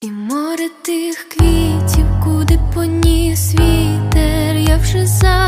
І море тих квітів, куди поніс вітер, я вже за.